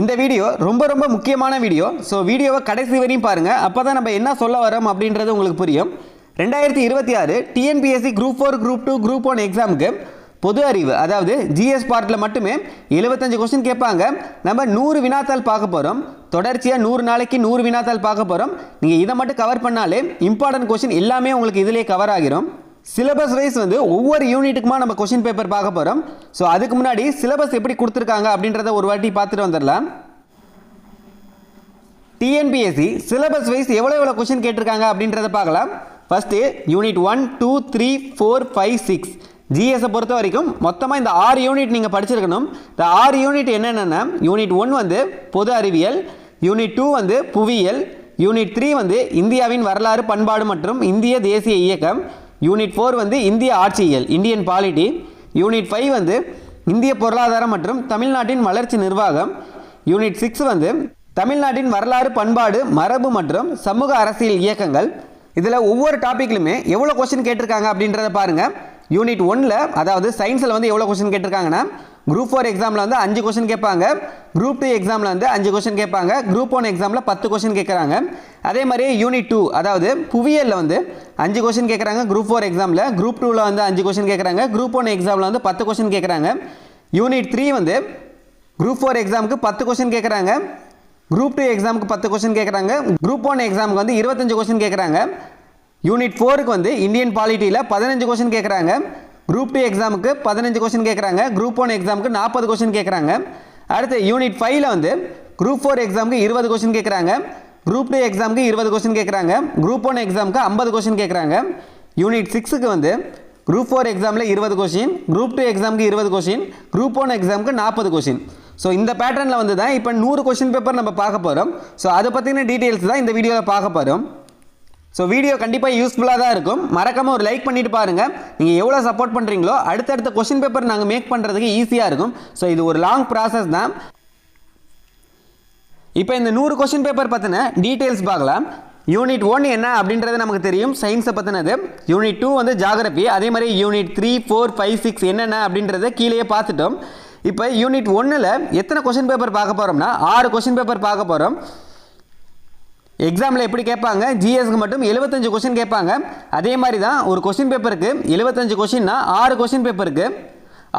இந்த வீடியோ ரொம்ப ரொம்ப முக்கியமான வீடியோ. ஸோ வீடியோவை கடைசி வரையும் பாருங்கள் அப்போ தான் நம்ம என்ன சொல்ல வரோம் அப்படின்றது உங்களுக்கு புரியும். ரெண்டாயிரத்தி இருபத்தி ஆறு TNPSC group four group two group one எக்ஸாமுக்கு பொது அறிவு அதாவது ஜிஎஸ் பார்ட்டில் மட்டுமே எழுபத்தஞ்சு கொஸ்டின் கேட்பாங்க. நம்ம நூறு வினாத்தாள் பார்க்க போகிறோம் தொடர்ச்சியாக நூறு நாளைக்கு நூறு வினாத்தாள் பார்க்க போகிறோம் நீங்கள் இதை மட்டும் கவர் பண்ணாலே இம்பார்ட்டன்ட் கொஸ்டின் எல்லாமே உங்களுக்கு இதிலே கவர் ஆகிரும். சிலபஸ் வைஸ் வந்து ஒவ்வொரு யூனிட்டுக்குமா நம்ம கொஷின் பேப்பர் பார்க்க போகிறோம் ஸோ அதுக்கு முன்னாடி சிலபஸ் எப்படி கொடுத்துருக்காங்க அப்படின்றத ஒரு வாட்டி பார்த்துட்டு வந்துடலாம். டிஎன்பிஎஸ்சி சிலபஸ் வைஸ் எவ்வளோ எவ்வளோ கொஷின் கேட்டிருக்காங்க அப்படின்றத பார்க்கலாம். First unit one two three four five six ஜிஎஸை பொறுத்த வரைக்கும் மொத்தமாக இந்த ஆறு யூனிட் நீங்கள் படிச்சிருக்கணும். இந்த ஆறு யூனிட் என்னென்னா யூனிட் ஒன் வந்து பொது அறிவியல் யூனிட் டூ வந்து புவியியல் யூனிட் த்ரீ வந்து இந்தியாவின் வரலாறு பண்பாடு மற்றும் இந்திய தேசிய இயக்கம். யூனிட் ஃபோர் வந்து இந்திய ஆட்சியியல் இந்தியன் பாலிட்டி யூனிட் ஃபைவ் வந்து இந்திய பொருளாதாரம் மற்றும் தமிழ்நாட்டின் வளர்ச்சி நிர்வாகம். யூனிட் சிக்ஸ் வந்து தமிழ்நாட்டின் வரலாறு பண்பாடு மரபு மற்றும் சமூக அரசியல் இயக்கங்கள். இதில் ஒவ்வொரு டாப்பிக்லையுமே எவ்வளோ கொஸ்டின் கேட்டிருக்காங்க அப்படின்றத பாருங்கள் யூனிட் ஒன்ல அதாவது சயின்ஸில் வந்து எவ்வளோ கொஸ்டின் கேட்டிருக்காங்கன்னா குரூப் ஃபோர் எக்ஸாமில் வந்து அஞ்சு கொஸ்டின் கேட்பாங்க. குரூப் டூ எக்ஸாமில் வந்து அஞ்சு கொஸ்டின் கேட்பாங்க. குரூப் ஒன் எக்ஸாமில் பத்து கொஸ்டின் கேட்குறாங்க. அதே மாதிரி யூனிட் டூ அதாவது புவியியலில் வந்து அஞ்சு கொஸ்டின் கேட்குறாங்க. குரூப் ஃபோர் எக்ஸாமில் குரூப் டூவில் வந்து அஞ்சு கொஸ்டின் கேட்குறாங்க. குரூப் ஒன் எக்ஸாமில் வந்து பத்து கொஸ்டின் கேட்குறாங்க. யூனிட் த்ரீ வந்து குரூப் ஃபோர் எக்ஸாமுக்கு பத்து கொஸ்டின் கேட்குறாங்க. குரூப் டூ எக்ஸாமுக்கு பத்து கொஸ்டின் கேட்குறாங்க. குரூப் ஒன் எக்ஸாமுக்கு வந்து இருபத்தஞ்சு கொஸ்டின் கேட்குறாங்க. யூனிட் ஃபோருக்கு வந்து இந்தியன் பாலிட்டியில் பதினஞ்சு கொஸ்டின் கேட்குறாங்க குரூப் டூ எக்ஸாமுக்கு பதினஞ்சு கொஸ்டின் கேட்குறாங்க குரூப் ஒன் எக்ஸாமுக்கு நாற்பது கொஸ்டின் கேட்குறாங்க அடுத்து யூனிட் ஃபைவ்ல வந்து குரூப் ஃபோர் எக்ஸாமுக்கு இருபது கொஸ்டின் கேட்குறாங்க குரூப் டூ எக்ஸாமுக்கு இருபது கொஸ்டின் கேட்குறாங்க குரூப் ஒன் எக்ஸாமுக்கு ஐம்பது கொஸ்டின் கேட்குறாங்க யூனிட் சிக்ஸுக்கு வந்து குரூப் ஃபோர் எக்ஸாமில் இருபது கொஸ்டின் குரூப் டூ எக்ஸாமுக்கு இருபது கொஸ்டின் குரூப் ஒன் எக்ஸாமுக்கு நாற்பது கொஸ்டின் ஸோ இந்த பேட்டர்னில் வந்து தான் இப்போ நூறு கொஸ்டின் பேப்பர் நம்ம பார்க்க போகிறோம் ஸோ அதை பற்றின டீட்டெயில்ஸ் தான் இந்த வீடியோவில் பார்க்க போகிறோம் ஸோ வீடியோ கண்டிப்பாக யூஸ்ஃபுல்லாக தான் இருக்கும். மறக்காமல் ஒரு லைக் பண்ணிட்டு பாருங்கள் நீங்கள் எவ்வளோ சப்போர்ட் பண்ணுறீங்களோ அடுத்தடுத்த கொஷின் பேப்பர் நாங்கள் மேக் பண்ணுறதுக்கு ஈஸியாக இருக்கும். ஸோ இது ஒரு லாங் ப்ராசஸ் தான். இப்போ இந்த நூறு கொஷின் பேப்பர் பற்றின டீட்டெயில்ஸ் பார்க்கலாம். யூனிட் ஒன் என்ன அப்படின்றது நமக்கு தெரியும். சயின்ஸை பற்றினது யூனிட் டூ வந்து ஜாகிரபி அதே மாதிரி unit three four five six என்னென்ன அப்படின்றத கீழேயே பார்த்துட்டோம். இப்போ யூனிட் ஒன்றில் எத்தனை கொஷின் பேப்பர் பார்க்க போகிறோம்னா ஆறு கொஷின் பேப்பர் பார்க்க போகிறோம் எக்ஸாமில் எப்படி கேட்பாங்க? ஜிஎஸ்க்கு மட்டும் எழுபத்தஞ்சு கொஸ்டின் கேட்பாங்க. அதே மாதிரி தான் ஒரு கொஸ்டின் பேப்பருக்கு எழுபத்தஞ்சு கொஸ்டின்னா ஆறு கொஸ்டின் பேப்பருக்கு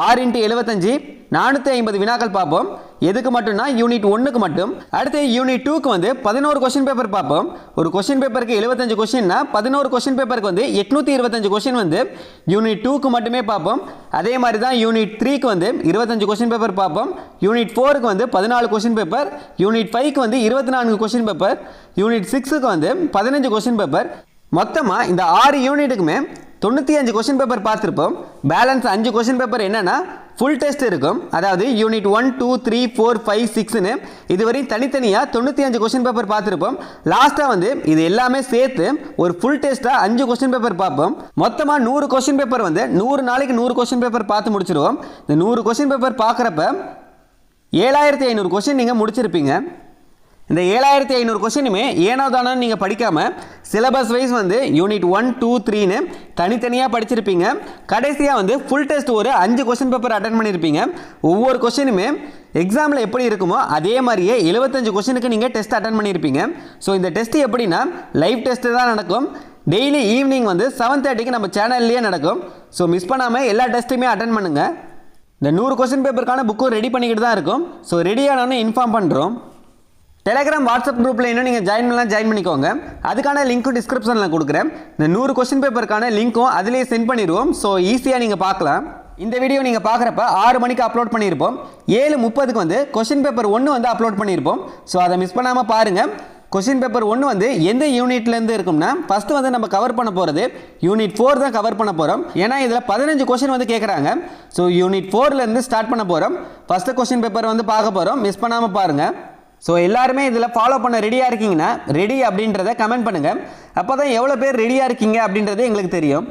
ஆறு இன்ட்டு எழுபத்தஞ்சு நானூற்றி ஐம்பது வினாக்கள் பார்ப்போம். எதுக்கு மட்டும்னா யூனிட் ஒன்றுக்கு மட்டும். அடுத்து யூனிட் டூக்கு வந்து பதினோரு கொஸ்டின் பேப்பர் பார்ப்போம். ஒரு கொஸ்டின் பேப்பருக்கு எழுபத்தஞ்சு கொஸ்டின்னா பதினோரு கொஸ்டின் பேப்பருக்கு வந்து எட்நூற்றி இருபத்தஞ்சு கொஸ்டின் வந்து யூனிட் டூக்கு மட்டுமே பார்ப்போம். அதே மாதிரி தான் யூனிட் த்ரீக்கு வந்து இருபத்தஞ்சு கொஸ்டின் பேப்பர் பார்ப்போம். யூனிட் ஃபோருக்கு வந்து பதினாலு கொஸ்டின் பேப்பர் யூனிட் ஃபைவ்க்கு வந்து இருபத்தி நான்கு கொஸ்டின் பேப்பர் யூனிட் சிக்ஸுக்கு வந்து பதினஞ்சு கொஸ்டின் பேப்பர் மொத்தமாக இந்த ஆறு யூனிட்டுக்குமே தொண்ணூற்றி அஞ்சு கொஸ்டின் பேப்பர் பார்த்துருப்போம். பேலன்ஸ் அஞ்சு கொஸ்டின் பேப்பர் என்னென்னா ஃபுல் டெஸ்ட் இருக்கும். அதாவது unit one two three four five சிக்ஸ்னு இதுவரையும் தனித்தனியாக தொண்ணூற்றி அஞ்சு கொஸ்டின் பேப்பர் பார்த்துருப்போம். லாஸ்ட்டாக வந்து இது எல்லாமே சேர்த்து ஒரு ஃபுல் டெஸ்ட்டாக அஞ்சு கொஸ்டின் பேப்பர் பார்ப்போம். மொத்தமாக நூறு கொஸ்டின் பேப்பர் வந்து நூறு நாளைக்கு நூறு கொஸ்டின் பேப்பர் பார்த்து முடிச்சிருவோம். இந்த நூறு கொஸ்டின் பேப்பர் பார்க்குறப்ப ஏழாயிரத்தி ஐநூறு கொஸ்டின் நீங்கள் முடிச்சிருப்பீங்க. இந்த ஏழாயிரத்தி ஐநூறு கொஸ்டினுமே ஏனோ தானோ நீங்கள் படிக்காமல் சிலபஸ் வைஸ் வந்து யூனிட் ஒன் டூ த்ரீன்னு தனித்தனியாக படிச்சிருப்பீங்க. கடைசியாக வந்து ஃபுல் டெஸ்ட் ஒரு அஞ்சு கொஸ்டின் பேப்பர் அட்டன் பண்ணியிருப்பீங்க ஒவ்வொரு கொஸ்டினுமே எக்ஸாமில் எப்படி இருக்குமோ அதே மாதிரியே எழுபத்தஞ்சு கொஸ்டினுக்கு நீங்கள் டெஸ்ட் அட்டன் பண்ணியிருப்பீங்க ஸோ இந்த டெஸ்ட் எப்படின்னா லைவ் டெஸ்ட்டு தான் நடக்கும். டெய்லி ஈவினிங் வந்து செவன் தேர்ட்டிக்கு நம்ம சேனல்லையே நடக்கும். ஸோ மிஸ் பண்ணாமல் எல்லா டெஸ்ட்டுமே அட்டன் பண்ணுங்கள் இந்த நூறு கொஸ்டின் பேப்பருக்கான புக்கும் ரெடி பண்ணிக்கிட்டு தான் இருக்கும். ஸோ ரெடியானோன்னு இன்ஃபார்ம் பண்ணுறோம் டெலிகிராம் வாட்ஸ்அப் குரூப்பில் இன்னும் நீங்கள் ஜாயின் பண்ணலாம் ஜாயின் பண்ணிக்கோங்க. அதுக்கான லிங்க்கும் டிஸ்கிரிப்ஷனில் கொடுக்குறேன். இந்த நூறு கொஸ்டின் பேப்பருக்கான லிங்க்கும் அதிலேயே சென்ட் பண்ணிடுவோம். ஸோ ஈஸியாக நீங்கள் பார்க்கலாம். இந்த வீடியோ நீங்கள் பார்க்குறப்ப ஆறு மணிக்கு அப்லோட் பண்ணியிருப்போம். ஏழு முப்பதுக்கு வந்து கொஸ்டின் பேப்பர் ஒன்று வந்து அப்லோட் பண்ணியிருப்போம். ஸோ அதை மிஸ் பண்ணாமல் பாருங்கள் கொஸ்டின் பேப்பர் ஒன்று வந்து எந்த யூனிட்லேருந்து இருக்கும்னா ஃபஸ்ட்டு வந்து நம்ம கவர் பண்ண போகிறது யூனிட் ஃபோர் தான் கவர் பண்ண போகிறோம் ஏன்னா இதில் பதினஞ்சு கொஸ்டின் வந்து கேட்குறாங்க ஸோ யூனிட் ஃபோர்லேருந்து ஸ்டார்ட் பண்ண போகிறோம் ஃபஸ்ட்டு கொஸ்டின் பேப்பர் வந்து பார்க்க போகிறோம் மிஸ் பண்ணாமல் பாருங்கள் ஸோ எல்லாருமே இதில் ஃபாலோ பண்ண ரெடியாக இருக்கீங்கன்னா ரெடி அப்படின்றத கமெண்ட் பண்ணுங்கள் அப்போ தான் எவ்வளோ பேர் ரெடியாக இருக்கீங்க அப்படின்றது எங்களுக்கு தெரியும்.